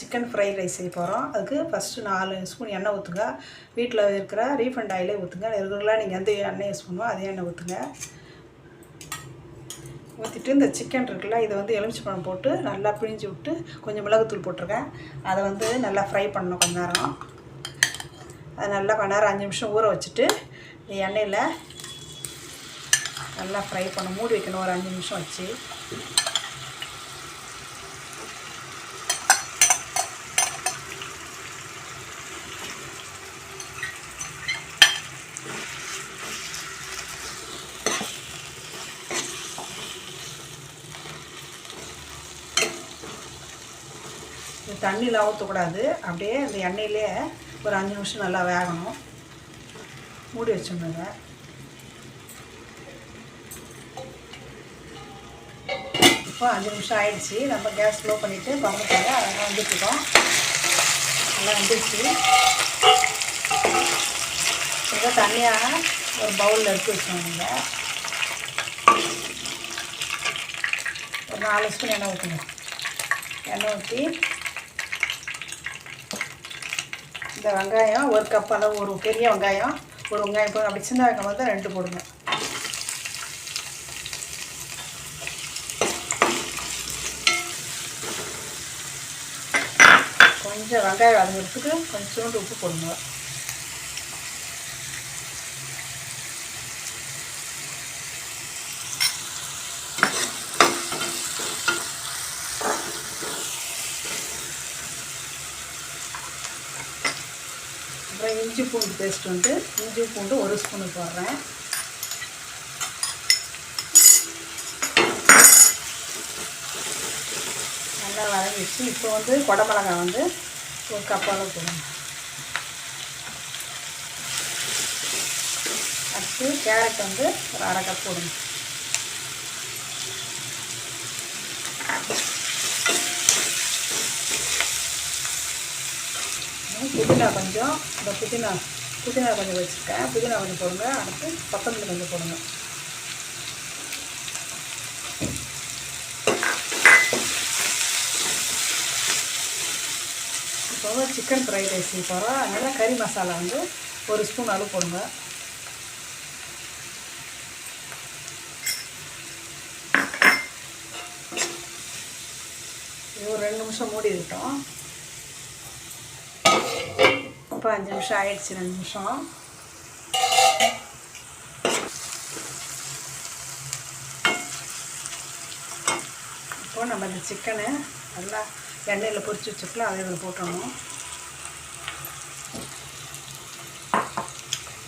Chicken fry rice செய்ய போகிறோம் அதுக்கு ஃபஸ்ட்டு நாலு ஸ்பூன் எண்ணெய் ஊற்றுங்க வீட்டில் இருக்கிற ரீஃபண்ட் ஆயிலே ஊற்றுங்க ரெகுலராக நீங்கள் எந்த எண்ணெய் யூஸ் பண்ணுவோம் அதே எண்ணெய் ஊற்றுங்க ஊற்றிட்டு இந்த சிக்கன் இருக்குல்ல இதை வந்து எலுமிச்சப்பழம் போட்டு நல்லா பிழிஞ்சு விட்டு கொஞ்சம் மிளகுத்தூள் போட்டிருக்கேன். அதை வந்து நல்லா ஃப்ரை பண்ணணும் கொஞ்ச நேரம். அது நல்லா கொஞ்ச நேரம் அஞ்சு நிமிஷம் ஊற வச்சுட்டு இந்த எண்ணெயில் நல்லா ஃப்ரை பண்ண மூடி வைக்கணும் ஒரு அஞ்சு நிமிஷம் வச்சு. இந்த தண்ணியில் ஊற்றக்கூடாது அப்படியே அந்த எண்ணெயிலே ஒரு அஞ்சு நிமிஷம் நல்லா வேகணும். மூடி வச்சுடுங்க இப்போ அஞ்சு நிமிஷம் ஆயிடுச்சு. நம்ம கேஸ் ஸ்லோ பண்ணிவிட்டு பறந்துட்டாங்க அதெல்லாம் வந்துட்டுருக்கோம். நல்லா வந்துடுச்சு இப்போ தனியாக ஒரு பவுலில் எடுத்து வச்சுக்கோங்க ஒரு நாலு ஸ்பூன் எண்ணெய் ஊற்றணும் எண்ணெய் ஊற்றி இந்த வெங்காயம் ஒரு கப் அளவு ஒரு பெரிய வெங்காயம் ஒரு வெங்காயம் போதும் அப்படி சின்ன வெங்காயம் வந்து ரெண்டு போடுங்க. கொஞ்சம் வெங்காயம் வதங்கிறதுக்கு கொஞ்சோண்டு உப்பு போடுங்க அப்புறம் இஞ்சி பூண்டு பேஸ்ட் வந்து இஞ்சி பூண்டு ஒரு ஸ்பூனு போடுறேன். நல்லா வதங்கிடுச்சு. இப்போ வந்து குடமிளகாய் வந்து ஒரு கப்பால் போடணும். அடுத்து கேரட் வந்து ஒரு அரை கப் போடுங்க புதினா கொஞ்சம் இந்த புதினா புதினா கொஞ்சம் வச்சுருக்கேன். புதினா கொஞ்சம் போடுங்க. அடுத்து கொத்தமல்லி கொஞ்சம் போடுங்க. இப்போ சிக்கன் ஃப்ரைட் ரைஸ் போகிறோம் அதனால் கறி மசாலா வந்து ஒரு ஸ்பூன் அளவு போடுங்க. ஒரு ரெண்டு நிமிஷம் மூடி விட்டோம் இப்போ அஞ்சு நிமிஷம் ஆயிடுச்சு ரெண்டு நிமிஷம் இப்போது நம்ம இந்த சிக்கனை நல்லா எண்ணெயில் பொரிச்சு வச்சுக்கலாம் அதை இதில் போட்டுடணும்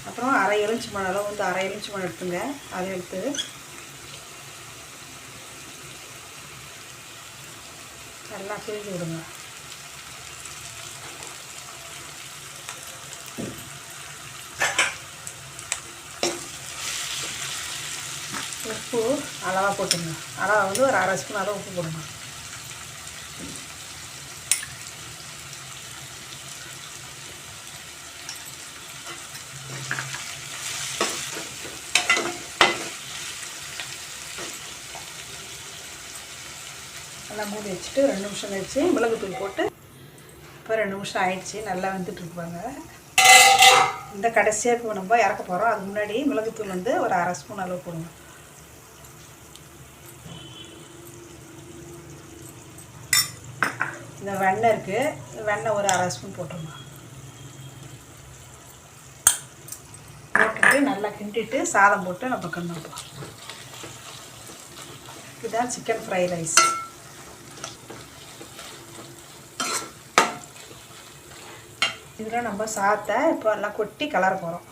அப்புறம் அரை எலுமிச்சி மணி அளவு வந்து அரை எலுமிச்சி மணி எடுத்துங்க அதை எடுத்து நல்லா பிரிஞ்சு விடுங்க உப்பு அளவாக போட்டுங்க அளவாக வந்து ஒரு அரை ஸ்பூன் அளவு உப்பு போடுங்க. நல்லா மூடி வச்சுட்டு ரெண்டு நிமிஷம் கழிச்சு மிளகுத்தூள் போட்டு இப்போ ரெண்டு நிமிஷம் ஆயிடுச்சு. நல்லா வந்துட்டு இருப்பாங்க இந்த கடைசியாக இப்போ நம்ம இறக்க போகிறோம் அதுக்கு முன்னாடி மிளகுத்தூள் வந்து ஒரு அரை ஸ்பூன் அளவு போடுங்க. இந்த வெண்ணெய் இருக்குது வெண்ணெய் ஒரு அரை ஸ்பூன் போட்டுருமா போட்டுட்டு நல்லா கிண்டிட்டு சாதம் போட்டு நம்ம கண்ணுப்போம் இதுதான் சிக்கன் ஃப்ரை ரைஸ். இதில் நம்ம சாத்தை இப்போ எல்லாம் கொட்டி கலர போகிறோம்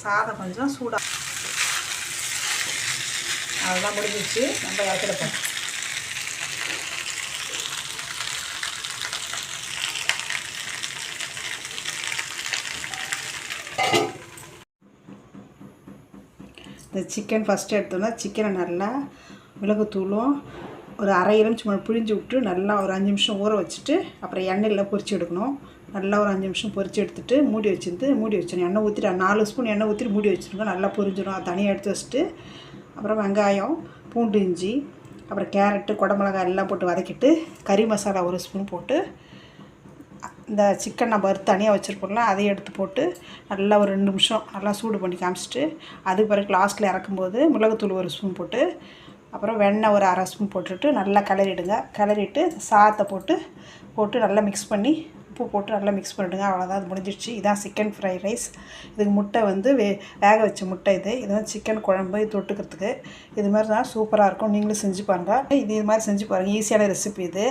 சாதம் கொஞ்சம் சூடாக அதெல்லாம் முடிஞ்சிச்சு நம்ம இறக்கிட இந்த சிக்கன் ஃபஸ்ட்டு எடுத்தோன்னா சிக்கனை நல்லா மிளகுத்தூளும் ஒரு அரை எலுமிச்சி மணி பிழிஞ்சு விட்டு நல்லா ஒரு அஞ்சு நிமிஷம் ஊற வச்சுட்டு அப்புறம் எண்ணெயில் பொரிச்சு எடுக்கணும். நல்லா ஒரு அஞ்சு நிமிஷம் பொரிச்சு எடுத்துட்டு மூடி வச்சுருந்து மூடி வச்சிடணும் எண்ணெய் ஊற்றிட்டு நாலு ஸ்பூன் எண்ணெய் ஊற்றிட்டு மூடி வச்சுருங்க நல்லா பொரிஞ்சிடும். அதை தனியாக எடுத்து வச்சுட்டு அப்புறம் வெங்காயம் பூண்டு இஞ்சி அப்புறம் கேரட்டு குடமிளகாய் எல்லாம் போட்டு வதக்கிட்டு கறி மசாலா ஒரு ஸ்பூன் போட்டு இந்த சிக்கன் நம்ம வறுத்து தனியாக வச்சுருப்போம்ல அதையும் எடுத்து போட்டு நல்லா ஒரு ரெண்டு நிமிஷம் நல்லா சூடு பண்ணி காமிச்சிட்டு அதுக்கு பிறகு லாஸ்ட்டில் இறக்கும்போது மிளகுத்தூள் ஒரு ஸ்பூன் போட்டு அப்புறம் வெண்ணெய் ஒரு அரை ஸ்பூன் போட்டுட்டு நல்லா கிளறிடுங்க. கிளறிட்டு சாதத்தை போட்டு போட்டு நல்லா மிக்ஸ் பண்ணி உப்பு போட்டு நல்லா மிக்ஸ் பண்ணிவிடுங்க அவ்வளோதான் அது முடிஞ்சிடுச்சு. இதான் சிக்கன் ஃப்ரைட் ரைஸ் இதுக்கு முட்டை வந்து வே வேக வச்ச முட்டை இது. இதுதான் சிக்கன் குழம்பு. இது தொட்டுக்கிறதுக்கு. இது மாதிரி தான் சூப்பராக இருக்கும். நீங்களும் செஞ்சு பாருங்கள் இது இது மாதிரி செஞ்சு பாருங்கள் ஈஸியான ரெசிபி இது.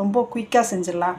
ரொம்ப குயிக்காக செஞ்சிடலாம்.